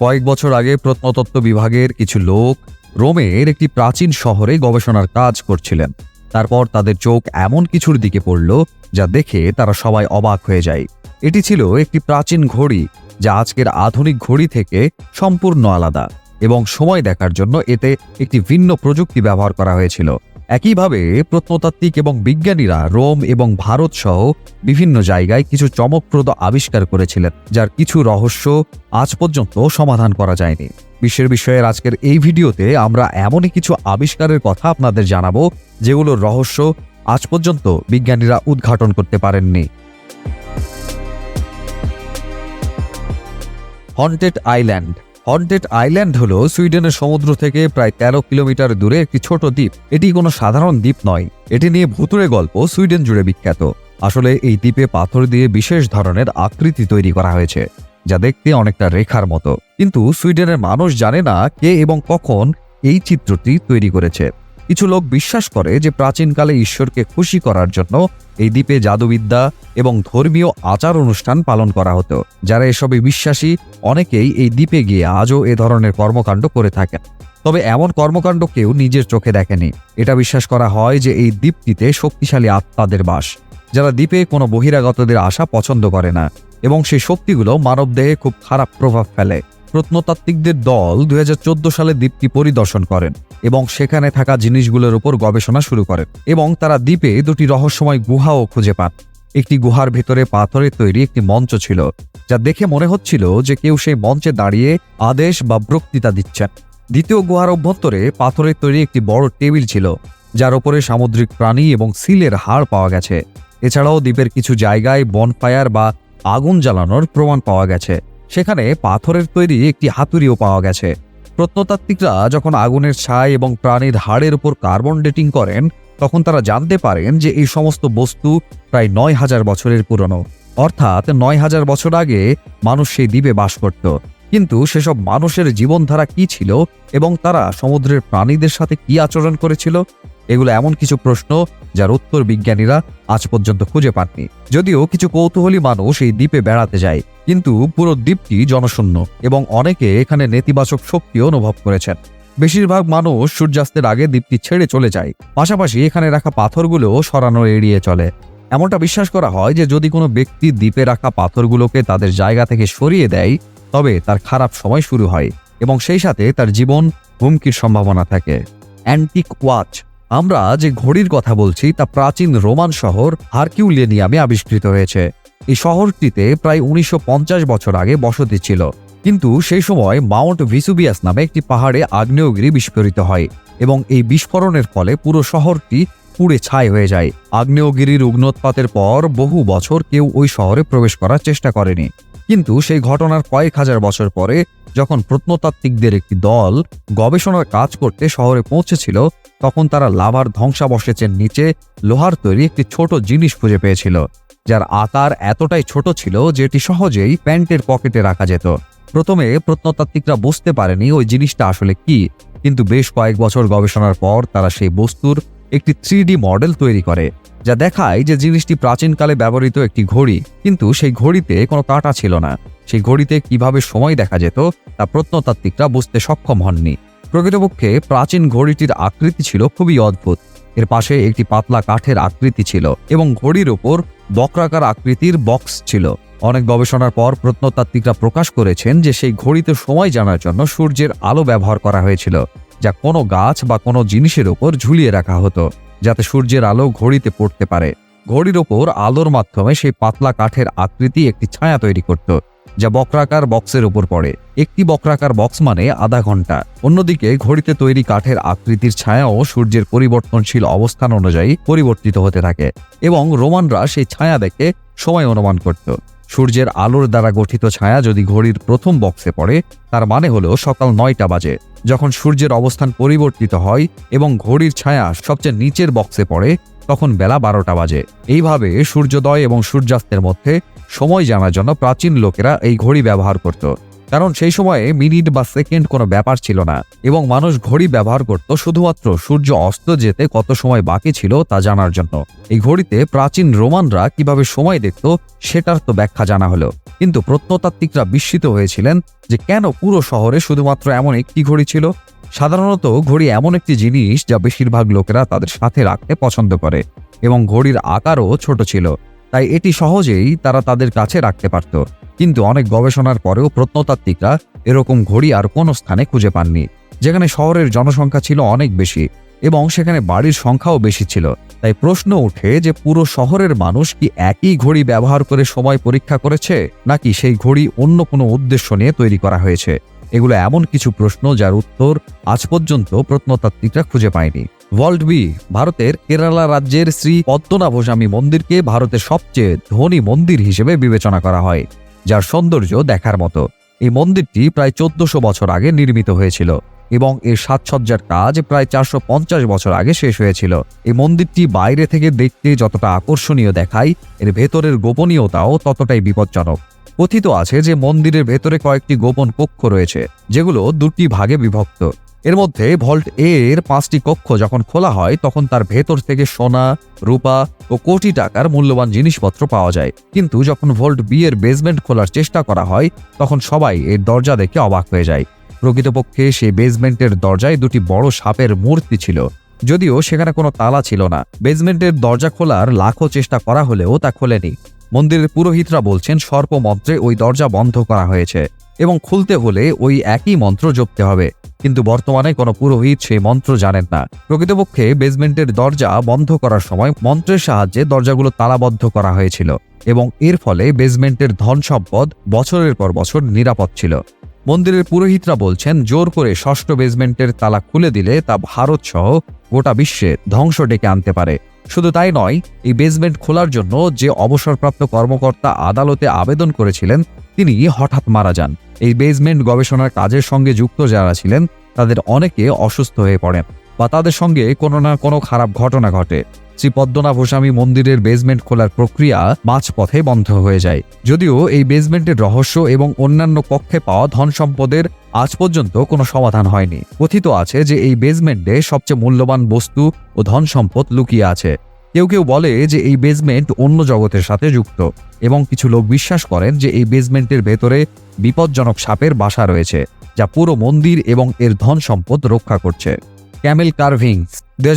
কয়েক বছর আগে প্রত্নতত্ত্ব বিভাগের কিছু লোক রোমের একটি প্রাচীন শহরে গবেষণার কাজ করছিলেন। তারপর তাদের চোখ এমন কিছুর দিকে পড়ল, যা দেখে তারা সবাই অবাক হয়ে যায়। এটি ছিল একটি প্রাচীন ঘড়ি, যা আজকের আধুনিক ঘড়ি থেকে সম্পূর্ণ আলাদা এবং সময় দেখার জন্য এতে একটি ভিন্ন প্রযুক্তি ব্যবহার করা হয়েছিল। একইভাবে প্রত্নতাত্ত্বিক এবং বিজ্ঞানীরা রোম এবং ভারত সহ বিভিন্ন জায়গায় কিছু চমকপ্রদ আবিষ্কার করেছিলেন, যার কিছু রহস্য আজ পর্যন্ত সমাধান করা যায়নি। বিশ্বের বিষয়ের আজকের এই ভিডিওতে আমরা এমনই কিছু আবিষ্কারের কথা আপনাদের জানাব, যেগুলোর রহস্য আজ পর্যন্ত বিজ্ঞানীরা উদ্ঘাটন করতে পারেননি। হন্টেড আইল্যান্ড হন্টেড আইল্যান্ড হল সুইডেনের সমুদ্র থেকে প্রায় তেরো কিলোমিটার দূরে একটি ছোট দ্বীপ। এটি কোনো সাধারণ দ্বীপ নয়। এটি নিয়ে ভুতুরে গল্প সুইডেন জুড়ে বিখ্যাত। আসলে এই দ্বীপে পাথর দিয়ে বিশেষ ধরনের আকৃতি তৈরি করা হয়েছে, যা দেখতে অনেকটা রেখার মতো। কিন্তু সুইডেনের মানুষ জানে না কে এবং কখন এই চিত্রটি তৈরি করেছে। কিছু লোক বিশ্বাস করে যে প্রাচীনকালে ঈশ্বরকে খুশি করার জন্য এই দ্বীপে জাদুবিদ্যা এবং ধর্মীয় আচার অনুষ্ঠান পালন করা হতো। যারা এসবে বিশ্বাসী, অনেকেই এই দ্বীপে গিয়ে আজও এ ধরনের কর্মকাণ্ড করে থাকেন। তবে এমন কর্মকাণ্ড কেউ নিজের চোখে দেখেনি। এটা বিশ্বাস করা হয় যে এই দ্বীপটিতে শক্তিশালী আত্মাদের বাস, যারা দ্বীপে কোনো বহিরাগতদের আসা পছন্দ করে না এবং সেই শক্তিগুলো মানবদেহে খুব খারাপ প্রভাব ফেলে। প্রত্নতাত্ত্বিকদের দল দুই হাজার চোদ্দ সালে দ্বীপটি পরিদর্শন করেন এবং সেখানে থাকা জিনিসগুলোর উপর গবেষণা শুরু করেন এবং তারা দ্বীপে দুটি রহস্যময় গুহাও খুঁজে পান। একটি গুহার ভেতরে পাথরের তৈরি একটি মঞ্চ ছিল, যা দেখে মনে হচ্ছিল যে কেউ সেই মঞ্চে দাঁড়িয়ে আদেশ বা বক্তৃতা দিচ্ছেন। দ্বিতীয় গুহার অভ্যন্তরে পাথরের তৈরি একটি বড় টেবিল ছিল, যার ওপরে সামুদ্রিক প্রাণী এবং সিলের হাড় পাওয়া গেছে। এছাড়াও দ্বীপের কিছু জায়গায় বনফায়ার বা আগুন জ্বালানোর প্রমাণ পাওয়া গেছে। সেখানে পাথরের তৈরি একটি হাতুড়িও পাওয়া গেছে। প্রত্নতাত্ত্বিকরা যখন আগুনের ছাই এবং প্রাণীর হাড়ের উপর কার্বন ডেটিং করেন, তখন তারা জানতে পারেন যে এই সমস্ত বস্তু প্রায় নয় হাজার বছরের পুরনো। অর্থাৎ নয় হাজার বছর আগে মানুষ সেই দ্বীপে বাস করত। কিন্তু সেসব মানুষের জীবনধারা কি ছিল এবং তারা সমুদ্রের প্রাণীদের সাথে কি আচরণ করেছিল এগুলো এমন কিছু প্রশ্ন যার উত্তর বিজ্ঞানীরা আজ পর্যন্ত খুঁজে পাননি। যদিও কিছু কৌতূহলী মানুষ এই দ্বীপে বেড়াতে যায়, কিন্তু পুরো দ্বীপটি জনশূন্য এবং অনেকে এখানে নেতিবাচক শক্তি অনুভব করেছেন। বেশিরভাগ মানুষ সূর্যাস্তের আগে দ্বীপটি ছেড়ে চলে যায়, পাশাপাশি এখানে রাখা পাথরগুলো সরানো এড়িয়ে চলে। এমনটা বিশ্বাস করা হয় যে যদি কোনো ব্যক্তি দ্বীপে রাখা পাথরগুলোকে তাদের জায়গা থেকে সরিয়ে দেয়, তবে তার খারাপ সময় শুরু হয় এবং সেই সাথে তার জীবন হুমকির সম্ভাবনা থাকে। অ্যান্টিক ওয়াচ আমরা যে ঘড়ির কথা বলছি তা প্রাচীন রোমান শহর হারকিউলিয়ানিয়ামে আবিষ্কৃত হয়েছে। এই শহরটিতে প্রায় উনিশশো পঞ্চাশ বছর আগে বসতি ছিল। কিন্তু সেই সময় মাউন্ট ভিসুবিয়াস নামে একটি পাহাড়ে আগ্নেয়গিরি বিস্ফোরিত হয় এবং এই বিস্ফোরণের ফলে পুরো শহরটি পুড়ে ছাই হয়ে যায়। আগ্নেয়গিরির উগ্নোৎপাতের পর বহু বছর কেউ ওই শহরে প্রবেশ করার চেষ্টা করেনি। কিন্তু সেই ঘটনার কয়েক হাজার বছর পরে, যখন প্রত্নতাত্ত্বিকদের একটি দল গবেষণার কাজ করতে শহরে পৌঁছেছিল, তখন তারা লাভার ধ্বংসাবশেষের নিচে লোহার তৈরি একটি ছোট জিনিস খুঁজে পেয়েছিল, যার আকার এতটাই ছোট ছিল যে এটি সহজেই প্যান্টের পকেটে রাখা যেত। প্রথমে প্রত্নতাত্ত্বিকরা বুঝতে পারেনি ওই জিনিসটা আসলে কি, কিন্তু বেশ কয়েক বছর গবেষণার পর তারা সেই বস্তুর একটি থ্রি মডেল তৈরি করে। যা দেখায় যে জিনিসটি প্রাচীনকালে ব্যবহৃত একটি ঘড়ি, কিন্তু সেই ঘড়িতে কোনো কাঁটা ছিল না। সেই ঘড়িতে কীভাবে সময় দেখা যেত, তা প্রত্নতাত্ত্বিকরা বুঝতে সক্ষম হননি। প্রকৃতপক্ষে প্রাচীন ঘড়িটির আকৃতি ছিল খুবই অদ্ভুত। এর পাশে একটি পাতলা কাঠের আকৃতি ছিল এবং ঘড়ির ওপর বক্রাকার আকৃতির বক্স ছিল। অনেক গবেষণার পর প্রত্নতাত্ত্বিকরা প্রকাশ করেছেন যে সেই ঘড়িতে সময় জানার জন্য সূর্যের আলো ব্যবহার করা হয়েছিল, যা কোনো গাছ বা কোনো জিনিসের ওপর ঝুলিয়ে রাখা হতো। যাতে সূর্যের আলো ঘড়িতে পড়তে পারে। ঘড়ির ওপর আলোর মাধ্যমে সেই পাতলা কাঠের আকৃতি একটি ছায়া তৈরি করত, যা বক্রাকার বক্সের উপর পড়ে। একটি বক্রাকার বক্স মানে আধা ঘণ্টা অন্যদিকে ঘড়িতে তৈরি কাঠের আকৃতির ছায়াও সূর্যের পরিবর্তনশীল অবস্থান অনুযায়ী পরিবর্তিত হতে থাকে এবং রোমানরা সেই ছায়া দেখে সময় অনুমান করত। সূর্যের আলোর দ্বারা গঠিত ছায়া যদি ঘড়ির প্রথম বক্সে পড়ে, তার মানে হলো সকাল নয়টা বাজে। যখন সূর্যের অবস্থান পরিবর্তিত হয় এবং ঘড়ির ছায়া সবচেয়ে নিচের বক্সে পড়ে, তখন বেলা বারোটা বাজে। এইভাবে সূর্যোদয় এবং সূর্যাস্তের মধ্যে সময় জানার জন্য প্রাচীন লোকেরা এই ঘড়ি ব্যবহার করত। কারণ সেই সময়ে মিনিট বা সেকেন্ড কোনো ব্যাপার ছিল না, এবং মানুষ ঘড়ি ব্যবহার করত শুধুমাত্র সূর্য অস্ত যেতে কত সময় বাকি ছিল তা জানার জন্য। এই ঘড়িতে প্রাচীন রোমানরা কীভাবে সময় দেখত সেটার তো ব্যাখ্যা জানা হলো। কিন্তু প্রত্নতাত্ত্বিকরা বিস্মিত হয়েছিলেন যে কেন পুরো শহরে শুধুমাত্র এমন একটি ঘড়ি ছিল? সাধারণত ঘড়ি এমন একটি জিনিস যা বেশিরভাগ লোকেরা তাদের সাথে রাখতে পছন্দ করে, এবং ঘড়ির আকারও ছোট ছিল। তাই এটি সহজেই তারা তাদের কাছে রাখতে পারত। কিন্তু অনেক গবেষণার পরেও প্রত্নতাত্ত্বিকরা এরকম ঘড়ি আর কোনো স্থানে খুঁজে পাননি। যেখানে শহরের জনসংখ্যা ছিল অনেক বেশি এবং সেখানে বাড়ির সংখ্যাও বেশি ছিল। তাই প্রশ্ন ওঠে যে পুরো শহরের মানুষ কি একই ঘড়ি ব্যবহার করে সময় পরীক্ষা করেছে, নাকি সেই ঘড়ি অন্য কোনো উদ্দেশ্য নিয়ে তৈরি করা হয়েছে? এগুলো এমন কিছু প্রশ্ন যার উত্তর আজ পর্যন্ত প্রত্নতাত্ত্বিকরা খুঁজে পায়নি। ওয়ার্ল্ড বি, ভারতের কেরালা রাজ্যের শ্রী পদ্মনাভস্বামী মন্দিরকে ভারতের সবচেয়ে ধনী মন্দির হিসেবে বিবেচনা করা হয়, যার সৌন্দর্য দেখার মতো। এই মন্দিরটি প্রায় চোদ্দশো বছর আগে নির্মিত হয়েছিল এবং এর সাজসজ্জার কাজ প্রায় চারশো পঞ্চাশ বছর আগে শেষ হয়েছিল। এই মন্দিরটি বাইরে থেকে দেখতে যতটা আকর্ষণীয় দেখায়, এর ভেতরের গোপনীয়তাও ততটাই বিপজ্জনক। কথিত আছে যে মন্দিরের ভেতরে কয়েকটি গোপন কক্ষ রয়েছে, যেগুলো দুটি ভাগে বিভক্ত। এর মধ্যে ভল্ট এ এর পাঁচটি কক্ষ যখন খোলা হয়, তখন তার ভেতর থেকে সোনা, রূপা ও কোটি টাকার মূল্যবান জিনিসপত্র পাওয়া যায়। কিন্তু যখন ভল্ট বি এর বেসমেন্ট খোলার চেষ্টা করা হয়, তখন সবাই এর দরজা দেখে অবাক হয়ে যায়। প্রকৃতপক্ষে সেই বেসমেন্টের দরজায় দুটি বড় সাপের মূর্তি ছিল, যদিও সেখানে কোনো তালা ছিল না। বেসমেন্টের দরজা খোলার লাখো চেষ্টা করা হলেও তা খোলেনি। মন্দিরের পুরোহিতরা বলছেন, সর্প মন্ত্রে ওই দরজা বন্ধ করা হয়েছে এবং খুলতে হলে ওই একই মন্ত্র জপতে হবে। কিন্তু বর্তমানে কোনো পুরোহিত সেই মন্ত্র জানেন না। প্রকৃতপক্ষে বেসমেন্টের দরজা বন্ধ করার সময় মন্ত্রের সাহায্যে দরজাগুলো তালাবদ্ধ করা হয়েছিল এবং এর ফলে বেসমেন্টের ধন সম্পদ বছরের পর বছর নিরাপদ ছিল। মন্দিরের পুরোহিতরা বলছেন, জোর করে ষষ্ঠ বেসমেন্টের তালা খুলে দিলে তা ভারত সহ গোটা বিশ্বে ধ্বংস ডেকে আনতে পারে। শুধু তাই নয়, এই বেসমেন্ট খোলার জন্য যে অবসরপ্রাপ্ত কর্মকর্তা আদালতে আবেদন করেছিলেন, তিনি হঠাৎ মারা যান। এই বেসমেন্ট গবেষণার কাজের সঙ্গে যুক্ত যারা ছিলেন, তাদের অনেকে অসুস্থ হয়ে পড়েন বা তাদের সঙ্গে কোনো না কোনো খারাপ ঘটনা ঘটে। শ্রী পদ্মনাভ স্বামী মন্দিরের বেসমেন্ট খোলার প্রক্রিয়া মাঝপথে বন্ধ হয়ে যায়। যদিও এই বেসমেন্টের রহস্য এবং অন্যান্য কক্ষে পাওয়া ধন সম্পদের আজ পর্যন্ত কোনো সমাধান হয়নি। কথিত আছে যে এই বেসমেন্টে সবচেয়ে মূল্যবান বস্তু ও ধন সম্পদ লুকিয়ে আছে। কেউ কেউ বলে যে এই বেসমেন্ট অন্য জগতের সাথে যুক্ত এবং কিছু লোক বিশ্বাস করেন যে এই বেসমেন্টের ভেতরে বিপজ্জনক সাপের বাসা রয়েছে, যা পুরো মন্দির এবং এর ধন সম্পদ রক্ষা করছে। ক্যামেল কার্ভিংস দুই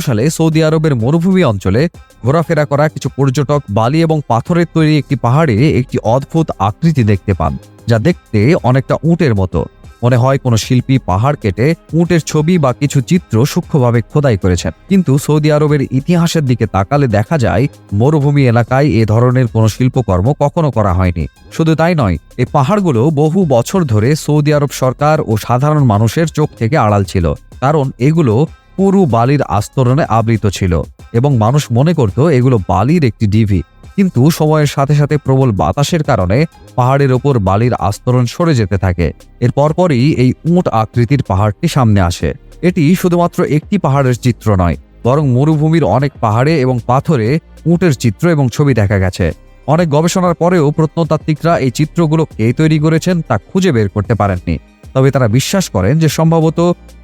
সালে সৌদি আরবের মরুভূমি অঞ্চলে ঘোরাফেরা করা কিছু পর্যটক বালি এবং পাথরের তৈরি একটি পাহাড়ে একটি অদ্ভুত আকৃতি দেখতে পান, যা দেখতে অনেকটা উটের মতো। মনে হয় কোনো শিল্পী পাহাড় কেটে উটের ছবি বা কিছু চিত্র সূক্ষ্মভাবে খোদাই করেছেন। কিন্তু সৌদি আরবের ইতিহাসের দিকে তাকালে দেখা যায়, মরুভূমি এলাকায় এ ধরনের কোনো শিল্পকর্ম কখনো করা হয়নি। শুধু তাই নয় এই পাহাড়গুলো বহু বছর ধরে সৌদি আরব সরকার ও সাধারণ মানুষের চোখ থেকে আড়াল ছিল। কারণ এগুলো পুরু বালির আস্তরণে আবৃত ছিল এবং মানুষ মনে করত এগুলো বালির একটি ডিভি। কিন্তু সময়ের সাথে সাথে প্রবল বাতাসের কারণে পাহাড়ের ওপর বালির আস্তরণ সরে যেতে থাকে। এর পরপরই এই উঁট আকৃতির পাহাড়টি সামনে আসে। এটি শুধুমাত্র একটি পাহাড়ের চিত্র নয়, বরং মরুভূমির অনেক পাহাড়ে এবং পাথরে উটের চিত্র এবং ছবি দেখা গেছে। অনেক গবেষণার পরেও প্রত্নতাত্ত্বিকরা এই চিত্রগুলো কে তৈরি করেছেন তা খুঁজে বের করতে পারেননি। তবে তারা বিশ্বাস করেন যে সম্ভবত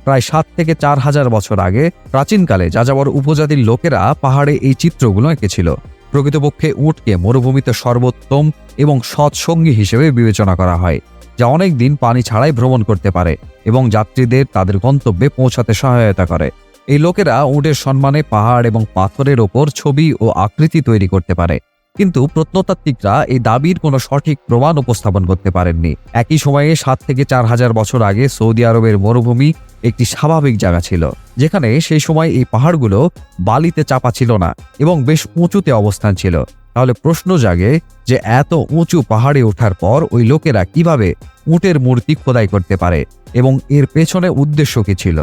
প্রায় সাত থেকে চার হাজার বছর আগে প্রাচীনকালে যাযাবর উপজাতির লোকেরা পাহাড়ে এই চিত্রগুলো এঁকেছিল। প্রকৃতপক্ষে উটকে মরুভূমিতে সর্বোত্তম এবং সৎ সঙ্গী হিসেবে বিবেচনা করা হয়, যা অনেক দিন পানি ছাড়াই ভ্রমণ করতে পারে এবং যাত্রীদের তাদের গন্তব্যে পৌঁছাতে সহায়তা করে। এই লোকেরা উটের সম্মানে পাহাড় এবং পাথরের ওপর ছবি ও আকৃতি তৈরি করতে পারে, কিন্তু প্রত্নতাত্ত্বিকরা এই দাবির কোনো সঠিক প্রমাণ উপস্থাপন করতে পারেননি। একই সময়ে সাত থেকে চার হাজার বছর আগে সৌদি আরবের মরুভূমি একটি স্বাভাবিক জায়গা ছিল, যেখানে সেই সময় এই পাহাড়গুলো বালিতে চাপা ছিল না এবং বেশ উঁচুতে অবস্থান ছিল। তাহলে প্রশ্ন জাগে যে এত উঁচু পাহাড়ে ওঠার পর ওই লোকেরা কীভাবে উটের মূর্তি খোদাই করতে পারে এবং এর পেছনে উদ্দেশ্য কি ছিল?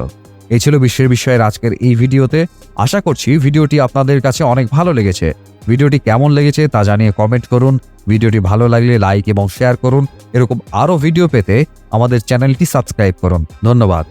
এই ছিল বিশ্বের বিষয়ের আজকের এই ভিডিওতে। আশা করছি ভিডিওটি আপনাদের কাছে অনেক ভালো লেগেছে। ভিডিওটি কেমন লেগেছে তা জানিয়ে কমেন্ট করুন। ভিডিওটি ভালো লাগলে লাইক এবং শেয়ার করুন। এরকম আরও ভিডিও পেতে আমাদের চ্যানেলটি সাবস্ক্রাইব করুন। ধন্যবাদ।